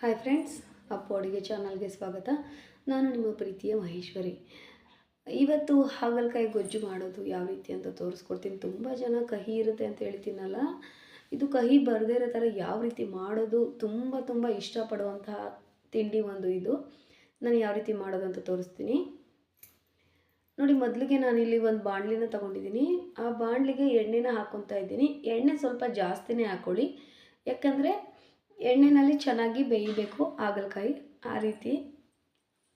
Hi friends Appu ಅಡುಗೆ ಚಾನಲ್ಗೆ ಸ್ವಾಗತ. ನಾನು ನಿಮ್ಮ ಪ್ರೀತಿಯ ಮಹೇಶ್ವರಿ. ಇವತ್ತು ಹಾಗಲಕಾಯಿ ಗೊಜ್ಜು ಮಾಡೋದು ಯಾವ ರೀತಿ ಅಂತ ತೋರಿಸ್ಕೊಡ್ತೀನಿ. ತುಂಬ ಜನ ಕಹಿ ಇರುತ್ತೆ ಅಂತ ಹೇಳ್ತೀನಲ್ಲ. ಇದು ಕಹಿ ಬರದೇ ಇರೋ ಥರ ಯಾವ ರೀತಿ ಮಾಡೋದು ತುಂಬ ತುಂಬ ಇಷ್ಟಪಡುವಂತಹ ತಿಂಡಿ ಒಂದು ಇದು. ನಾನು ಯಾವ ರೀತಿ ಮಾಡೋದು ಅಂತ ತೋರಿಸ್ತೀನಿ. ನೋಡಿ, ಮೊದಲಿಗೆ ನಾನಿಲ್ಲಿ ಒಂದು ಬಾಣಲಿನ ತೊಗೊಂಡಿದ್ದೀನಿ. ಆ ಬಾಣಲಿಗೆ ಎಣ್ಣೆನ ಹಾಕ್ಕೊತಾ ಇದ್ದೀನಿ. ಎಣ್ಣೆ ಸ್ವಲ್ಪ ಜಾಸ್ತಿನೇ ಹಾಕ್ಕೊಳ್ಳಿ ಯಾಕಂದರೆ ಎಣ್ಣೆಯಲ್ಲಿ ಚೆನ್ನಾಗಿ ಬೇಯಬೇಕು ಹಾಗಲಕಾಯಿ, ಆ ರೀತಿ.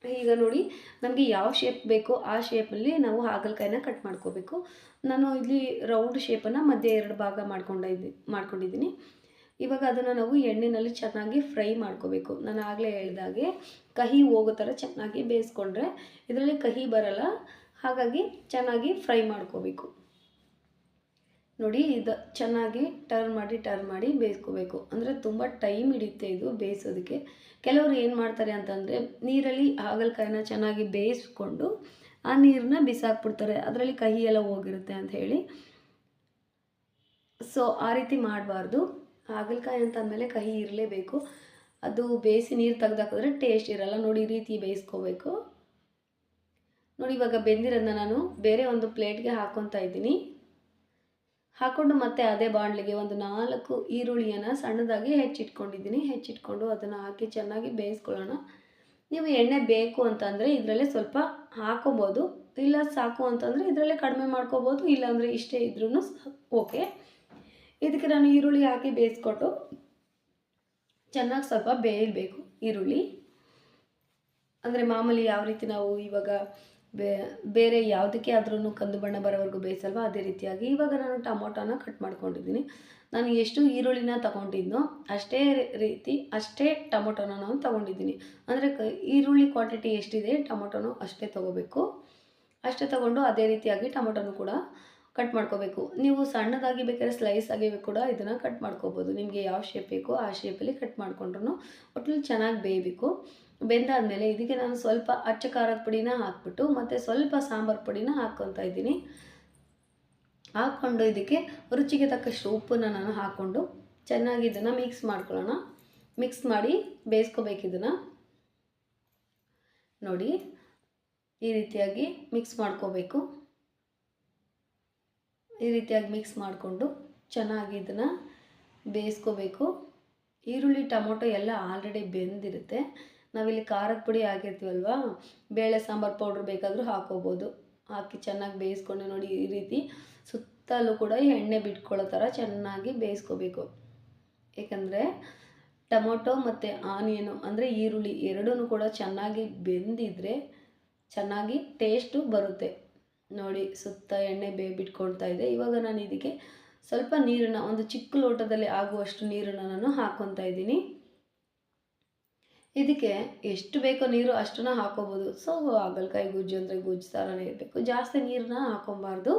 ಈಗ ನೋಡಿ, ನಮಗೆ ಯಾವ ಶೇಪ್ ಬೇಕೋ ಆ ಶೇಪಲ್ಲಿ ನಾವು ಹಾಗಲಕಾಯಿನ ಕಟ್ ಮಾಡ್ಕೋಬೇಕು. ನಾನು ಇಲ್ಲಿ ರೌಂಡ್ ಶೇಪನ್ನು ಮಧ್ಯೆ ಎರಡು ಭಾಗ ಮಾಡ್ಕೊಂಡಿದ್ದಿ ಮಾಡ್ಕೊಂಡಿದ್ದೀನಿ ಇವಾಗ ಅದನ್ನು ನಾವು ಎಣ್ಣೆಯಲ್ಲಿ ಚೆನ್ನಾಗಿ ಫ್ರೈ ಮಾಡ್ಕೋಬೇಕು. ನಾನು ಆಗಲೇ ಹೇಳಿದಾಗೆ ಕಹಿ ಹೋಗೋ ಥರ ಚೆನ್ನಾಗಿ ಬೇಯಿಸ್ಕೊಂಡ್ರೆ ಇದರಲ್ಲಿ ಕಹಿ ಬರಲ್ಲ. ಹಾಗಾಗಿ ಚೆನ್ನಾಗಿ ಫ್ರೈ ಮಾಡ್ಕೋಬೇಕು. ನೋಡಿ, ಇದು ಚೆನ್ನಾಗಿ ಟರ್ನ್ ಮಾಡಿ ಟರ್ನ್ ಮಾಡಿ ಬೇಯಿಸ್ಕೋಬೇಕು. ಅಂದರೆ ತುಂಬ ಟೈಮ್ ಹಿಡಿಯುತ್ತೆ ಇದು ಬೇಯಿಸೋದಕ್ಕೆ. ಕೆಲವರು ಏನು ಮಾಡ್ತಾರೆ ಅಂತಂದರೆ, ನೀರಲ್ಲಿ ಹಾಗಲಕಾಯಿನ ಚೆನ್ನಾಗಿ ಬೇಯಿಸ್ಕೊಂಡು ಆ ನೀರನ್ನ ಬಿಸಾಕ್ಬಿಡ್ತಾರೆ. ಅದರಲ್ಲಿ ಕಹಿ ಎಲ್ಲ ಹೋಗಿರುತ್ತೆ ಅಂತ ಹೇಳಿ. ಸೊ ಆ ರೀತಿ ಮಾಡಬಾರ್ದು. ಹಾಗಲಕಾಯಿ ಅಂತ ಅಂದಮೇಲೆ ಕಹಿ ಇರಲೇಬೇಕು. ಅದು ಬೇಯಿಸಿ ನೀರು ತೆಗೆದಾಕಿದ್ರೆ ಟೇಸ್ಟ್ ಇರಲ್ಲ. ನೋಡಿ, ಈ ರೀತಿ ಬೇಯಿಸ್ಕೋಬೇಕು. ನೋಡಿ, ಇವಾಗ ಬೆಂದಿರೋದನ್ನ ನಾನು ಬೇರೆ ಒಂದು ಪ್ಲೇಟ್ಗೆ ಹಾಕ್ಕೊತಾ ಇದ್ದೀನಿ. ಹಾಕ್ಕೊಂಡು ಮತ್ತೆ ಅದೇ ಬಾಣಲಿಗೆ ಒಂದು ನಾಲ್ಕು ಈರುಳ್ಳಿಯನ್ನು ಸಣ್ಣದಾಗಿ ಹೆಚ್ಚಿಟ್ಕೊಂಡಿದ್ದೀನಿ. ಹೆಚ್ಚಿಟ್ಕೊಂಡು ಅದನ್ನು ಹಾಕಿ ಚೆನ್ನಾಗಿ ಬೇಯಿಸ್ಕೊಳ್ಳೋಣ. ನೀವು ಎಣ್ಣೆ ಬೇಕು ಅಂತಂದರೆ ಇದರಲ್ಲೇ ಸ್ವಲ್ಪ ಹಾಕೋಬೋದು. ಇಲ್ಲ ಸಾಕು ಅಂತಂದರೆ ಇದರಲ್ಲೇ ಕಡಿಮೆ ಮಾಡ್ಕೋಬೋದು. ಇಲ್ಲಾಂದರೆ ಇಷ್ಟೇ ಇದ್ರೂ ಓಕೆ. ಇದಕ್ಕೆ ನಾನು ಈರುಳ್ಳಿ ಹಾಕಿ ಬೇಯಿಸ್ಕೊಟ್ಟು ಚೆನ್ನಾಗಿ ಸ್ವಲ್ಪ ಬೇಯಬೇಕು ಈರುಳ್ಳಿ. ಅಂದರೆ ಮಾಮೂಲಿ ಯಾವ ರೀತಿ ನಾವು ಇವಾಗ ಬೇರೆ ಯಾವುದಕ್ಕೆ ಆದ್ರೂ ಕಂದು ಬಣ್ಣ ಬರೋವರೆಗೂ ಬೇಯಿಸಲ್ವ? ಅದೇ ರೀತಿಯಾಗಿ ಇವಾಗ ನಾನು ಟೊಮೊಟೊನ ಕಟ್ ಮಾಡ್ಕೊಂಡಿದ್ದೀನಿ. ನಾನು ಎಷ್ಟು ಈರುಳ್ಳಿನ ತಗೊಂಡಿದ್ನೋ ಅಷ್ಟೇ ರೀತಿ ಅಷ್ಟೇ ಟೊಮೊಟೊನ ನಾನು ತೊಗೊಂಡಿದ್ದೀನಿ. ಅಂದರೆ ಕ, ಈರುಳ್ಳಿ ಕ್ವಾಂಟಿಟಿ ಎಷ್ಟಿದೆ ಟೊಮೊಟೊನೂ ಅಷ್ಟೇ ತೊಗೋಬೇಕು. ಅಷ್ಟೇ ತೊಗೊಂಡು ಅದೇ ರೀತಿಯಾಗಿ ಟೊಮೊಟೊನೂ ಕೂಡ ಕಟ್ ಮಾಡ್ಕೋಬೇಕು. ನೀವು ಸಣ್ಣದಾಗಿ ಬೇಕಾದ್ರೆ ಸ್ಲೈಸ್ ಆಗಿ ಕೂಡ ಇದನ್ನು ಕಟ್ ಮಾಡ್ಕೋಬೋದು. ನಿಮಗೆ ಯಾವ ಶೇಪ್ ಬೇಕೋ ಆ ಶೇಪಲ್ಲಿ ಕಟ್ ಮಾಡಿಕೊಂಡ್ರು ಒಟ್ಟಲ್ಲಿ ಚೆನ್ನಾಗಿ ಬೇಯಬೇಕು. ಬೆಂದಾದಮೇಲೆ ಇದಕ್ಕೆ ನಾನು ಸ್ವಲ್ಪ ಅಚ್ಚ ಖಾರದ ಪುಡಿನ ಹಾಕ್ಬಿಟ್ಟು ಮತ್ತು ಸ್ವಲ್ಪ ಸಾಂಬಾರು ಪುಡಿನ ಹಾಕ್ಕೊತಾ ಇದ್ದೀನಿ. ಹಾಕ್ಕೊಂಡು ಇದಕ್ಕೆ ರುಚಿಗೆ ತಕ್ಕಷ್ಟು ಉಪ್ಪನ್ನು ನಾನು ಹಾಕ್ಕೊಂಡು ಚೆನ್ನಾಗಿ ಇದನ್ನು ಮಿಕ್ಸ್ ಮಾಡ್ಕೊಳ್ಳೋಣ. ಮಿಕ್ಸ್ ಮಾಡಿ ಬೇಯಿಸ್ಕೋಬೇಕು ಇದನ್ನು. ನೋಡಿ, ಈ ರೀತಿಯಾಗಿ ಮಿಕ್ಸ್ ಮಾಡ್ಕೋಬೇಕು. ಈ ರೀತಿಯಾಗಿ ಮಿಕ್ಸ್ ಮಾಡಿಕೊಂಡು ಚೆನ್ನಾಗಿ ಇದನ್ನು ಬೇಯಿಸ್ಕೋಬೇಕು. ಈರುಳ್ಳಿ, ಟೊಮೊಟೊ ಎಲ್ಲ ಆಲ್ರೆಡಿ ಬೆಂದಿರುತ್ತೆ. ನಾವಿಲ್ಲಿ ಖಾರದ ಪುಡಿ ಹಾಕಿರ್ತೀವಲ್ವಾ? ಬೇಳೆ, ಸಾಂಬಾರು ಪೌಡ್ರ್ ಬೇಕಾದರೂ ಹಾಕೋಬೋದು. ಹಾಕಿ ಚೆನ್ನಾಗಿ ಬೇಯಿಸ್ಕೊಂಡು ನೋಡಿ ಈ ರೀತಿ. ಸುತ್ತಲೂ ಕೂಡ ಎಣ್ಣೆ ಬಿಟ್ಕೊಳ್ಳೋ ಥರ ಚೆನ್ನಾಗಿ ಬೇಯಿಸ್ಕೋಬೇಕು. ಏಕೆಂದರೆ ಟೊಮೊಟೊ ಮತ್ತು ಆನಿಯನು, ಅಂದರೆ ಈರುಳ್ಳಿ ಎರಡೂ ಕೂಡ ಚೆನ್ನಾಗಿ ಬೆಂದಿದ್ರೆ ಚೆನ್ನಾಗಿ ಟೇಸ್ಟು ಬರುತ್ತೆ. ನೋಡಿ, ಸುತ್ತ ಎಣ್ಣೆ ಬೇ ಬಿಟ್ಕೊಳ್ತಾ ಇದೆ. ಇವಾಗ ನಾನು ಇದಕ್ಕೆ ಸ್ವಲ್ಪ ನೀರನ್ನು, ಒಂದು ಚಿಕ್ಕ ಲೋಟದಲ್ಲಿ ಆಗುವಷ್ಟು ನೀರನ್ನು ನಾನು ಹಾಕ್ಕೊತಾ ಇದ್ದೀನಿ. ಇದಕ್ಕೆ ಎಷ್ಟು ಬೇಕೋ ನೀರು ಅಷ್ಟನ್ನ ಹಾಕೋಬೋದು. ಸೊ ಹಾಗಲಕಾಯಿ ಗುಜ್ಜು ಅಂದರೆ ಗುಜ್ಜು ಥರನೇ ಇರಬೇಕು. ಜಾಸ್ತಿ ನೀರನ್ನ ಹಾಕೊಬಾರ್ದು.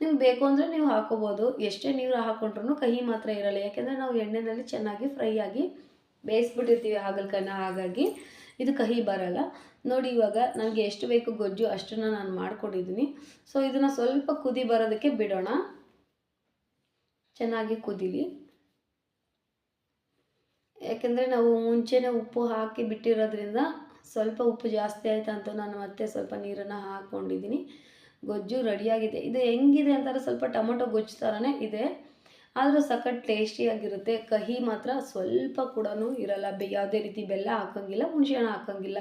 ನಿಮ್ಗೆ ಬೇಕು ಅಂದರೆ ನೀವು ಹಾಕೋಬೋದು. ಎಷ್ಟೇ ನೀರು ಹಾಕೊಂಡ್ರೂ ಕಹಿ ಮಾತ್ರ ಇರಲ್ಲ. ಯಾಕೆಂದರೆ ನಾವು ಎಣ್ಣೆಯಲ್ಲಿ ಚೆನ್ನಾಗಿ ಫ್ರೈ ಆಗಿ ಬೇಯಿಸ್ಬಿಟ್ಟಿರ್ತೀವಿ ಹಾಗಲಕಾಯಿನ ಹಾಗಾಗಿ. ಇದು ಕಹಿ ಬರಲ್ಲ. ನೋಡಿ ಇವಾಗ ನನಗೆ ಎಷ್ಟು ಬೇಕು ಗೊಜ್ಜು ಅಷ್ಟನ್ನು ನಾನು ಮಾಡ್ಕೊಂಡಿದ್ದೀನಿ ಸೊ ಇದನ್ನು ಸ್ವಲ್ಪ ಕುದಿ ಬರೋದಕ್ಕೆ ಬಿಡೋಣ. ಚೆನ್ನಾಗಿ ಕುದೀಲಿ. ಯಾಕೆಂದರೆ ನಾವು ಮುಂಚೆನೇ ಉಪ್ಪು ಹಾಕಿ ಬಿಟ್ಟಿರೋದ್ರಿಂದ ಸ್ವಲ್ಪ ಉಪ್ಪು ಜಾಸ್ತಿ ಆಯಿತು ಅಂತ ನಾನು ಮತ್ತೆ ಸ್ವಲ್ಪ ನೀರನ್ನು ಹಾಕ್ಕೊಂಡಿದ್ದೀನಿ ಗೊಜ್ಜು ರೆಡಿಯಾಗಿದೆ. ಇದು ಹೆಂಗಿದೆ ಅಂತಾರೆ ಸ್ವಲ್ಪ ಟೊಮೊಟೊ ಗೊಜ್ಜು ಥರನೇ ಇದೆ. ಆದರೂ ಸಖತ್ ಟೇಸ್ಟಿಯಾಗಿರುತ್ತೆ ಕಹಿ ಮಾತ್ರ ಸ್ವಲ್ಪ ಕೂಡ ಇರಲ್ಲ. ಬೆ ಯಾವುದೇ ರೀತಿ ಬೆಲ್ಲ ಹಾಕೋಂಗಿಲ್ಲ, ಹುಣಸೆಹಣ್ಣು ಹಾಕೋಂಗಿಲ್ಲ.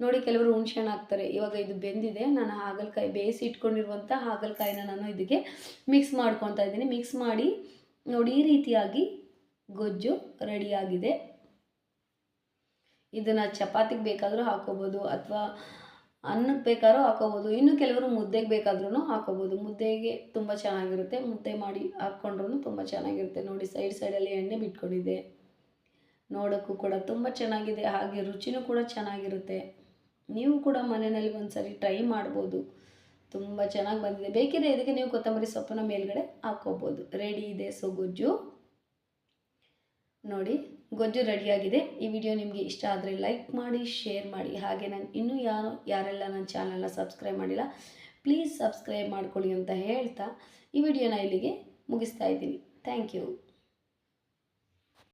ನೋಡಿ ಕೆಲವರು ಹುಣಸೆಹಣ್ಣು ಹಾಕ್ತಾರೆ. ಇವಾಗ ಇದು ಬೆಂದಿದೆ. ನಾನು ಹಾಗಲಕಾಯಿ ಬೇಯಿಸಿ ಇಟ್ಕೊಂಡಿರುವಂಥ ಹಾಗಲಕಾಯಿನ ನಾನು ಇದಕ್ಕೆ ಮಿಕ್ಸ್ ಮಾಡ್ಕೊತಾ ಇದ್ದೀನಿ. ಮಿಕ್ಸ್ ಮಾಡಿ ನೋಡಿ ಈ ರೀತಿಯಾಗಿ ಗೊಜ್ಜು ರೆಡಿಯಾಗಿದೆ. ಇದನ್ನು ಚಪಾತಿಗೆ ಬೇಕಾದರೂ ಹಾಕೋಬೋದು ಅಥವಾ ಅನ್ನಕ್ಕೆ ಬೇಕಾದ್ರೂ ಹಾಕೋಬೋದು. ಇನ್ನು ಕೆಲವರು ಮುದ್ದೆಗೆ ಬೇಕಾದ್ರೂ ಹಾಕೋಬೋದು. ಮುದ್ದೆಗೆ ತುಂಬ ಚೆನ್ನಾಗಿರುತ್ತೆ. ಮುದ್ದೆ ಮಾಡಿ ಹಾಕ್ಕೊಂಡ್ರೂ ತುಂಬ ಚೆನ್ನಾಗಿರುತ್ತೆ. ನೋಡಿ ಸೈಡ್ ಸೈಡಲ್ಲಿ ಎಣ್ಣೆ ಬಿಟ್ಕೊಂಡಿದೆ ನೋಡೋಕ್ಕೂ ಕೂಡ ತುಂಬ ಚೆನ್ನಾಗಿದೆ. ಹಾಗೆ ರುಚಿನೂ ಕೂಡ ಚೆನ್ನಾಗಿರುತ್ತೆ. ನೀವು ಕೂಡ ಮನೆಯಲ್ಲಿ ಒಂದು ಸರಿ ಟ್ರೈ ಮಾಡ್ಬೋದು. ತುಂಬ ಚೆನ್ನಾಗಿ ಬಂದಿದೆ. ಬೇಕಿದ್ರೆ ಇದಕ್ಕೆ ನೀವು ಕೊತ್ತಂಬರಿ ಸೊಪ್ಪನ್ನ ಮೇಲ್ಗಡೆ ಹಾಕ್ಕೋಬೋದು ರೆಡಿ ಇದೆ ಸೊ ಗೊಜ್ಜು. ನೋಡಿ, ಗೊಜ್ಜು ರೆಡಿಯಾಗಿದೆ. ಈ ವಿಡಿಯೋ ನಿಮಗೆ ಇಷ್ಟ ಆದರೆ ಲೈಕ್ ಮಾಡಿ, ಶೇರ್ ಮಾಡಿ. ಹಾಗೆ ನಾನು ಇನ್ನೂ ಯಾರು, ಯಾರೆಲ್ಲ ನನ್ನ ಚಾನಲ್ನ ಸಬ್ಸ್ಕ್ರೈಬ್ ಮಾಡಿಲ್ಲ, ಪ್ಲೀಸ್ ಸಬ್ಸ್ಕ್ರೈಬ್ ಮಾಡ್ಕೊಳ್ಳಿ ಅಂತ ಹೇಳ್ತಾ ಈ ವಿಡಿಯೋನ ಇಲ್ಲಿಗೆ ಮುಗಿಸ್ತಾ ಇದ್ದೀನಿ. Thank you.